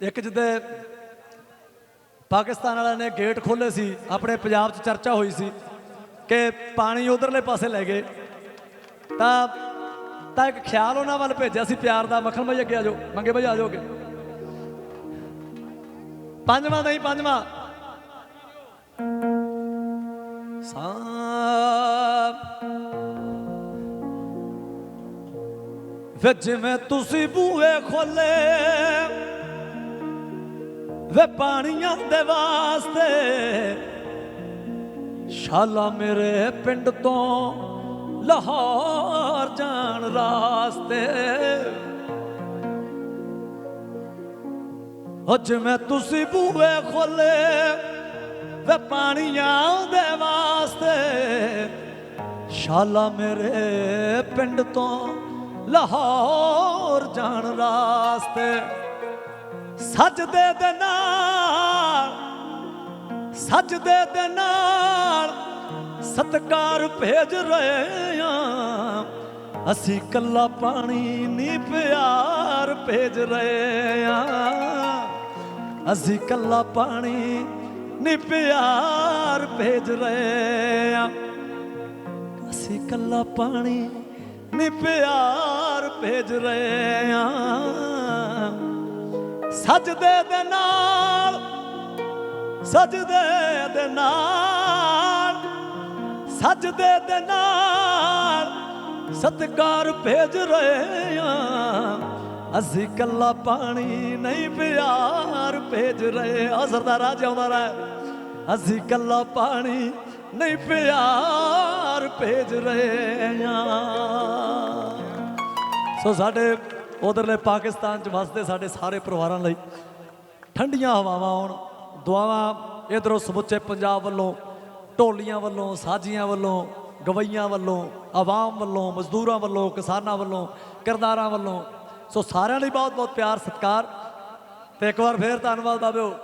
ਇੱਕ ਜਿੱਦੇ ਪਾਕਿਸਤਾਨ ਵਾਲਿਆਂ ਨੇ ਗੇਟ ਖੋਲੇ ਸੀ, ਆਪਣੇ ਪੰਜਾਬ 'ਚ ਚਰਚਾ ਹੋਈ ਸੀ ਕਿ ਪਾਣੀ ਉਧਰਲੇ ਪਾਸੇ ਲੈ ਗਏ, ਤਾਂ ਤਾਂ ਇੱਕ ਖਿਆਲ ਉਹਨਾਂ ਵੱਲ ਭੇਜਿਆ ਸੀ ਪਿਆਰ ਦਾ, ਮੱਖਣ ਭਾਈ ਅੱਗੇ ਆ ਜਾਓ, ਮੰਗੇ ਭਾਈ ਆ ਜਾਓਗੇ। ਪੰਜਵਾਂ ਨਹੀਂ, ਪੰਜਵਾਂ। ਸਾਂ ਵੇ ਜਿਵੇਂ ਤੁਸੀਂ ਬੂਹੇ ਖੋਲੇ ਵੇ ਪਾਣੀਆਂ ਦੇ ਵਾਸਤੇ। ਸ਼ਾਲਾ ਮੇਰੇ ਪਿੰਡ ਤੋਂ ਲਾਹੌਰ ਜਾਣ ਰਾਸਤੇ। ਉਹ ਜਿਵੇਂ ਤੁਸੀਂ ਬੂਏ ਖੋਲੇ, ਵੇ ਪਾਣੀਆਂ ਦੇ ਵਾਸਤੇ। ਸ਼ਾਲਾ ਮੇਰੇ ਪਿੰਡ ਤੋਂ ਲਾਹੌਰ ਜਾਣ ਰਾਸਤੇ। ਸਜਦੇ ਦੇ ਨਾਲ ਸਜਦੇ ਦੇ ਨਾਲ ਸਤਕਾਰ ਭੇਜ ਰਹੇ ਆ ਅਸੀਂ ਕੱਲਾ ਪਾਣੀ ਨਹੀਂ ਪਿਆਰ ਭੇਜ ਰਹੇ ਆ ਅਸੀਂ ਕੱਲਾ ਪਾਣੀ ਨਹੀਂ ਪਿਆਰ ਭੇਜ ਰਹੇ ਆ ਅਸੀਂ ਕੱਲਾ ਪਾਣੀ ਨਹੀਂ ਪਿਆਰ ਭੇਜ ਰਹੇ ਆ ਸਜਦੇ ਦੇ ਨਾਲ, ਸਜਦੇ ਦੇ ਨਾਲ, ਸਜਦੇ ਦੇ ਨਾਲ ਸਤਕਾਰ ਭੇਜ ਰਹੇ ਆ ਅਸੀਂ ਕੱਲਾ ਪਾਣੀ ਨਹੀਂ, ਪਿਆਰ ਭੇਜ ਰਹੇ ਆ ਸਰਦਾਰਾ ਜਿਉਂਦਾ ਰਹਿ। ਅਸੀਂ ਕੱਲਾ ਪਾਣੀ ਨਹੀਂ, ਪਿਆਰ ਭੇਜ ਰਹੇ ਆ ਸੋ ਸਾਡੇ ਉਧਰਲੇ ਪਾਕਿਸਤਾਨ ਚ ਵਸਦੇ ਸਾਡੇ ਸਾਰੇ ਪਰਿਵਾਰਾਂ ਲਈ। ਠੰਡੀਆਂ ਹਵਾਵਾਂ ਆਉਣ, ਦੁਆਵਾਂ ਇਧਰੋਂ ਸਮੁੱਚੇ ਪੰਜਾਬ ਵੱਲੋਂ, ਢੋਲੀਆਂ ਵੱਲੋਂ, ਸਾਜੀਆਂ ਵੱਲੋਂ, ਗਵਈਆਂ ਵੱਲੋਂ, ਆਵਾਮ ਵੱਲੋਂ, ਮਜ਼ਦੂਰਾਂ ਵੱਲੋਂ, ਕਿਸਾਨਾਂ ਵੱਲੋਂ, ਕਿਰਦਾਰਾਂ ਵੱਲੋਂ। ਸੋ ਸਾਰਿਆਂ ਲਈ ਬਹੁਤ ਬਹੁਤ ਪਿਆਰ, ਸਤਿਕਾਰ। ਤੇ ਇੱਕ ਵਾਰ ਫੇਰ ਧੰਨਵਾਦ ਬਾਬਿਓ।